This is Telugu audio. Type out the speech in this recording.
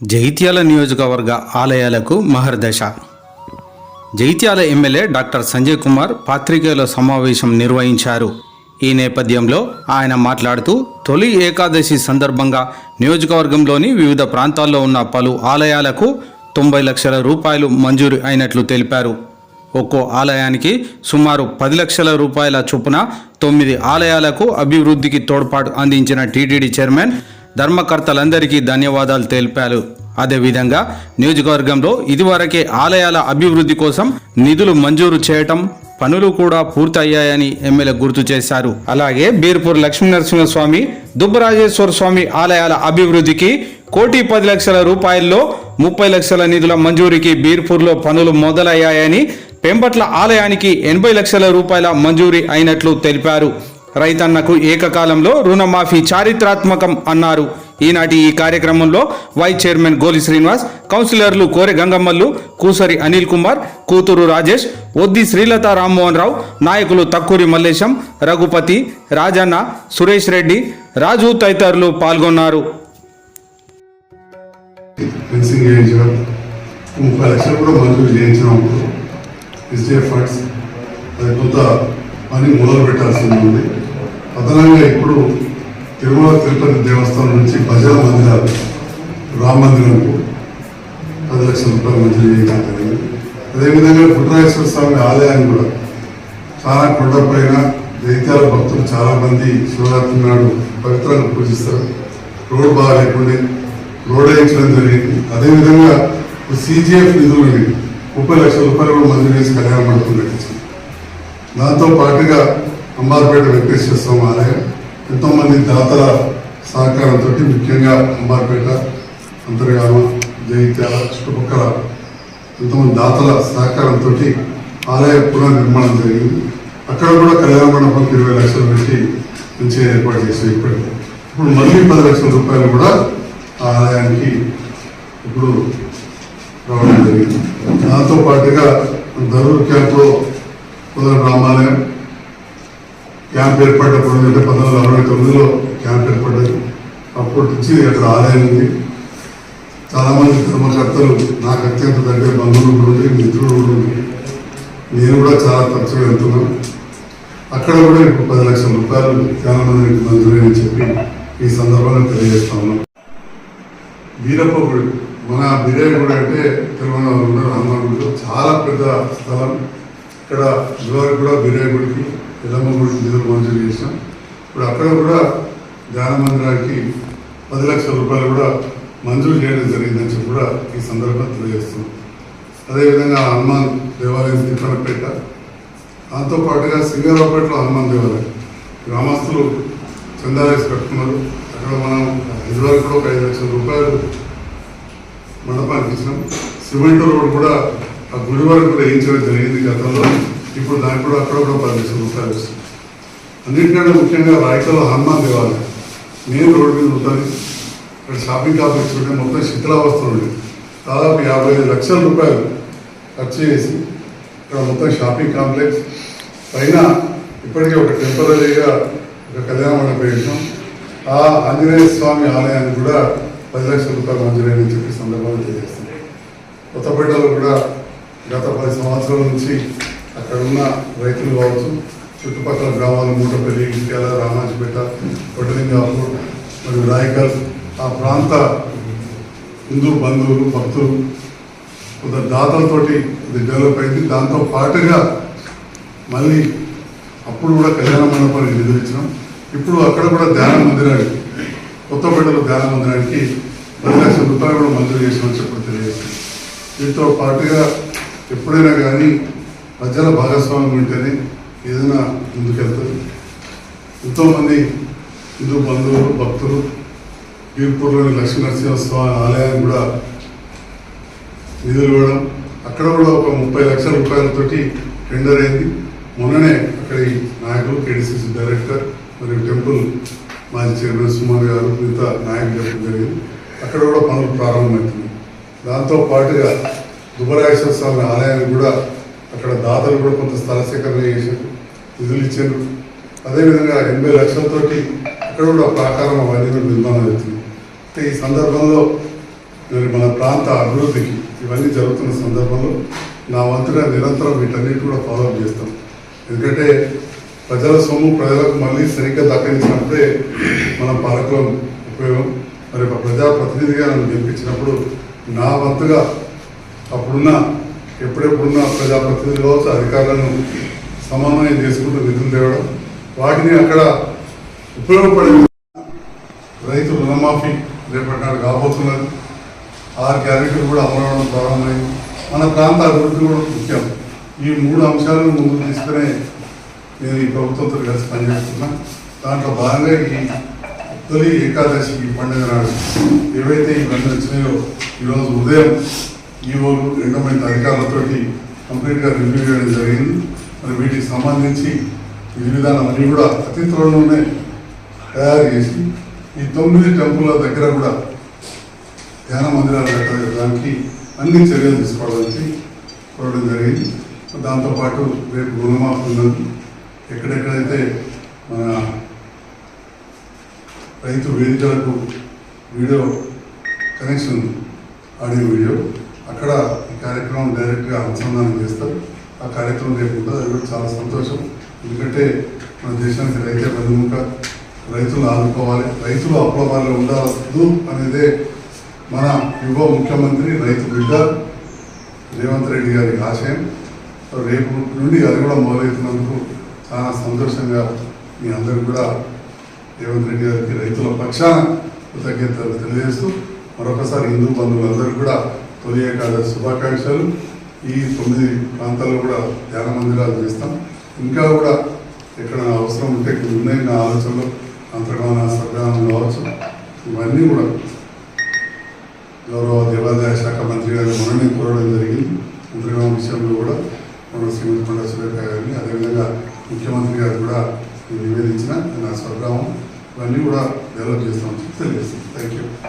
జైత్యాల నియోజకవర్గ ఆలయాలకు మహర్దశ జైత్యాల ఎమ్మెల్యే డాక్టర్ సంజయ్ కుమార్ పాత్రికేయుల సమావేశం నిర్వహించారు. ఈ నేపథ్యంలో ఆయన మాట్లాడుతూ తొలి ఏకాదశి సందర్భంగా నియోజకవర్గంలోని వివిధ ప్రాంతాల్లో ఉన్న పలు ఆలయాలకు తొంభై లక్షల రూపాయలు మంజూరు అయినట్లు తెలిపారు. ఒక్కో ఆలయానికి సుమారు పది లక్షల రూపాయల చొప్పున తొమ్మిది ఆలయాలకు అభివృద్ధికి తోడ్పాటు అందించిన టీటీడీ చైర్మన్ ధర్మకర్తలందరికీ ధన్యవాదాలు తెలిపారు. అదేవిధంగా నియోజకవర్గంలో ఇదివరకే ఆలయాల అభివృద్ధి కోసం నిధులు మంజూరు చేయటం పనులు కూడా పూర్తయ్యాయని ఎమ్మెల్యే గుర్తు చేశారు. అలాగే బీర్పూర్ లక్ష్మీనరసింహస్వామి దుబ్బరాజేశ్వర స్వామి ఆలయాల అభివృద్ధికి కోటి పది లక్షల రూపాయల్లో ముప్పై లక్షల నిధుల మంజూరికి బీర్పూర్లో పనులు మొదలయ్యాయని పెంపట్ల ఆలయానికి ఎనభై లక్షల రూపాయల మంజూరీ అయినట్లు తెలిపారు. రైతన్నకు ఏకకాలంలో రుణమాఫీ చారిత్రాత్మకం అన్నారు. ఈనాటి ఈ కార్యక్రమంలో వైస్ చైర్మన్ గోలి శ్రీనివాస్ కౌన్సిలర్లు కోరె గంగమ్మల్లు కూసరి అనిల్ కుమార్ కూతురు రాజేష్ ఒద్ది శ్రీలత రామ్మోహన్ రావు నాయకులు తక్కూరి మల్లేశం రఘుపతి రాజన్న సురేష్ రెడ్డి రాజు తదితరులు పాల్గొన్నారు. ముప్పై లక్షలు కూడా మంజూరు చేయించినప్పుడు ఎస్డిఎఫ్ ఫండ్స్ అది కొంత పని మొదలు పెట్టాల్సి ఉంది. అదనంగా ఇప్పుడు తిరుమల తిరుపతి దేవస్థానం నుంచి భజన మందిరాలు రామ మందిరంకు పది లక్షల రూపాయలు మంజూరు చేయడం జరిగింది. అదేవిధంగా పుట్టరాజేశ్వర స్వామి ఆలయాన్ని కూడా చాలా కొండపైన దైత్యాల భక్తులు చాలామంది శివరాత్రి నాడు పవిత్రంగా పూజిస్తారు. రోడ్డు బాగా లేకుండే రోడ్ వేయించడం జరిగింది. అదేవిధంగా సిజిఎఫ్ నిధులని ముప్పై లక్షల రూపాయలు కూడా మంజూరు చేసి కళ్యాణ మండపం కట్టించింది. దాంతో పాటుగా అంబార్పేట వెంకటేశ్వర స్వామి ఆలయం. ఎంతోమంది దాతల సహకారంతో ముఖ్యంగా అంబార్పేట అంతర్గామ జగిత్యాల చుట్టుపక్కల ఎంతోమంది దాతల సహకారంతో ఆలయ పునర్నిర్మాణం జరిగింది. అక్కడ కూడా కళ్యాణ మండపంకి ఇరవై లక్షల నుంచి మంచిగా ఏర్పాటు చేసాం ఇప్పటికే. ఇప్పుడు మళ్ళీ పది లక్షల రూపాయలు కూడా ఆ ఆలయానికి ఇప్పుడు రావడం జరిగింది. దాంతో పాటుగా ధరూర్ క్యాంప్లో కుదర రామాలయం క్యాంప్ ఏర్పడినప్పుడు అంటే పంతొమ్మిది వందల అరవై తొమ్మిదిలో క్యాంప్ ఏర్పడ్డది. అప్పటి నుంచి అక్కడ ఆదాయం ఉంది. చాలామంది ధర్మకర్తలు నాకు అత్యంత దగ్గర బంధువులు కూడా ఉండి మిత్రులు కూడా ఉండి. నేను కూడా చాలా తరచుగా వెళ్తున్నాను అక్కడ కూడా ఇప్పుడు పది లక్షల రూపాయలు చాలా మందికి మంజూరని చెప్పి ఈ సందర్భంగా తెలియజేస్తా ఉన్నాం. వీరప్ప గుడి మన బిర్యానీ గుడి అంటే తెలంగాణలో ఉన్న హనుమాన్ చాలా పెద్ద స్థలం. ఇక్కడ ఇదివరకు కూడా బిర్యానీ గుడికి ఎల్లమ్మ గుడికి నిధులు మంజూరు చేసాం ఇప్పుడు అక్కడ కూడా ధ్యాన మందిరానికి పది లక్షల రూపాయలు కూడా మంజూరు చేయడం జరిగిందని చెప్పి కూడా ఈ సందర్భంగా తెలియజేస్తున్నాం. అదేవిధంగా హనుమాన్ దేవాలయం తిప్పనపేట దాంతో పాటుగా సింగారావుపేటలో హనుమాన్ దేవాలయం. గ్రామస్తులు చందాలేసి కట్టుకున్నారు. అక్కడ మనం ఇదివరకు కూడా ఒక ఐదు లక్షల రూపాయలు మండపానికి ఇచ్చినాం. సిమెంట్ రోడ్ కూడా ఆ గుడి వరకు కూడా వేయించడం జరిగింది గతంలో. ఇప్పుడు దానికి కూడా అక్కడ కూడా పది లక్షల రూపాయలు వస్తుంది అన్నింటికంటే ముఖ్యంగా రాయకల్లో హనుమాన్ దేవాలయం. నేను రోడ్డు మీద ఉంటుంది. ఇక్కడ షాపింగ్ కాంప్లెక్స్ ఉంటే మొత్తం శిథిలావస్థ ఉండే దాదాపు యాభై ఐదు లక్షల రూపాయలు ఖర్చు చేసి ఇక్కడ మొత్తం షాపింగ్ కాంప్లెక్స్. పైన ఇప్పటికే ఒక టెంపరీగా ఒక కళ్యాణ మండపం వేసాం ఆ ఆంజనేయ స్వామి ఆలయాన్ని కూడా పది లక్షల రూపాయలు మంజూరైన చెప్పి సందర్భంగా తెలియజేస్తున్నాం. కొత్తపేటలో కూడా గత పది సంవత్సరాల నుంచి అక్కడ ఉన్న రైతులు కావచ్చు చుట్టుపక్కల గ్రామాలు మూటపల్లి ఇటియాల రామాజపేట కొట్టలింగాపూర్ మరియు రాయకల్ ఆ ప్రాంత హిందూ బంధువులు భక్తులు కొంత దాతలతోటి ఇది డెవలప్ అయింది. దాంతో పాటుగా మళ్ళీ అప్పుడు కూడా కళ్యాణ మండపానికి నిధులు ఇచ్చినాం. ఇప్పుడు అక్కడ కూడా ధ్యాన మందిరానికి కొత్తపేటలో ధ్యాన మందిరానికి పది లక్షల రూపాయలు కూడా మంజూరు చేసినామని చెప్పి తెలియజేస్తుంది దీంతో పాటుగా ఎప్పుడైనా కానీ ప్రజల భాగస్వామ్యం ఉంటేనే ఏదైనా ముందుకెళ్తుంది ఎంతోమంది హిందూ బంధువులు భక్తులు బీర్పూర్లోని లక్ష్మీ నరసింహస్వామి ఆలయాన్ని కూడా నిధులు ఇవ్వడం అక్కడ కూడా ఒక ముప్పై లక్షల రూపాయలతోటి టెండర్ అయింది. మొన్ననే అక్కడి నాయకులు కేడిసిసి డైరెక్టర్ మరియు టెంపుల్ మాజీ చైర్మన్ సుమార్ గారు మిగతా నాయకులు చెప్పడం జరిగింది. అక్కడ కూడా పనులు ప్రారంభమవుతుంది దాంతో పాటుగా దుబ్బరాజేశ్వర స్వామి ఆలయాన్ని కూడా అక్కడ దాతలు కూడా కొంత స్థల సేకరణ చేశారు నిధులు ఇచ్చారు. అదేవిధంగా ఎనభై లక్షలతోటి అక్కడ కూడా ప్రాకారం అవన్నీ కూడా నిర్మాణం అవుతుంది అంటే ఈ సందర్భంలో మరి మన ప్రాంత అభివృద్ధికి ఇవన్నీ జరుగుతున్న సందర్భంలో నా వంతుగా నిరంతరం వీటన్నిటి కూడా ఫాలో చేస్తాం. ఎందుకంటే ప్రజల సొమ్ము ప్రజలకు మళ్ళీ సరిగ్గా దక్కించినప్పుడే మన పాలకులం ఉపయోగం. మరి ఒక ప్రజాప్రతినిధిగా నన్ను గెలిపించినప్పుడు నా వంతుగా అప్పుడున్న ఎప్పుడెప్పుడున్న ప్రజాప్రతినిధులు కావచ్చు అధికారులను సమన్వయం చేసుకుంటూ నిధులు తేవడం వాటిని అక్కడ ఉపయోగపడే రైతు రుణమాఫీ రేపటి నాడు కాబోతున్నది ఆరు గ్యారెంటీలు కూడా అమలవడం ప్రారంభమైంది. మన ప్రాంత అభివృద్ధి కూడా ముఖ్యం. ఈ మూడు అంశాలను ముందుకు తీసుకునే నేను ఈ ప్రభుత్వంతో కలిసి పనిచేస్తున్నా. దాంట్లో భాగంగా ఈ తొలి ఏకాదశి ఈ పండుగ నాడు ఏవైతే ఇవన్నీ వచ్చినాయో ఈరోజు ఉదయం ఈవోలు రెండో మంది అధికారులతో కంప్లీట్గా రివ్యూ చేయడం జరిగింది. మరి వీటికి సంబంధించి విధి విధానం అన్ని కూడా అతి త్వరలోనే తయారు చేసి ఈ తొమ్మిది టెంపుల్ల దగ్గర కూడా ధ్యాన మందిరాలు పెట్టడానికి అన్ని చర్యలు తీసుకోవడానికి కోరడం జరిగింది. దాంతోపాటు రేపు రుణమాఫీ ఉన్నది. ఎక్కడెక్కడైతే మన రైతు వేదికలకు వీడియో కనెక్షన్ ఆడియో వీడియో అక్కడ ఈ కార్యక్రమం డైరెక్ట్గా అనుసంధానం చేస్తారు. ఆ కార్యక్రమం రేపు ఉంటుంది అది కూడా చాలా సంతోషం. ఎందుకంటే మన దేశానికి రైతే వెన్నుముక. రైతులు ఆదుకోవాలి. రైతులు అప్రమాలు ఉండవద్దు అనేదే మన యువ ముఖ్యమంత్రి రైతు బిడ్డ రేవంత్ రెడ్డి గారి ఆశయం. రేపు నుండి అది కూడా మొదలవుతున్నందుకు చాలా సంతోషంగా మీ అందరూ కూడా రేవంత్ రెడ్డి గారికి రైతుల పక్షాన కృతజ్ఞతలు తెలియజేస్తూ మరొకసారి హిందూ బంధువులందరూ కూడా ఉదయకాల శుభాకాంక్షలు. ఈ తొమ్మిది ప్రాంతాల్లో కూడా ధ్యాన మందిరాలు చేస్తాం. ఇంకా కూడా ఎక్కడ అవసరం ఉంటే ఉన్నాయి. నా ఆలోచనలో అంతర్గాన సద్గానం కావచ్చు. ఇవన్నీ కూడా గౌరవ దేవాదాయ శాఖ మంత్రి గారు మొన్ననే కోరడం జరిగింది. అంతర్గామ విషయంలో కూడా మన శ్రీమతి కొండ సురేఖ గారిని అదేవిధంగా ముఖ్యమంత్రి గారు కూడా నివేదించిన నా స్వగ్రామం. ఇవన్నీ కూడా డెవలప్ చేస్తామని తెలియజేస్తాం థ్యాంక్ యూ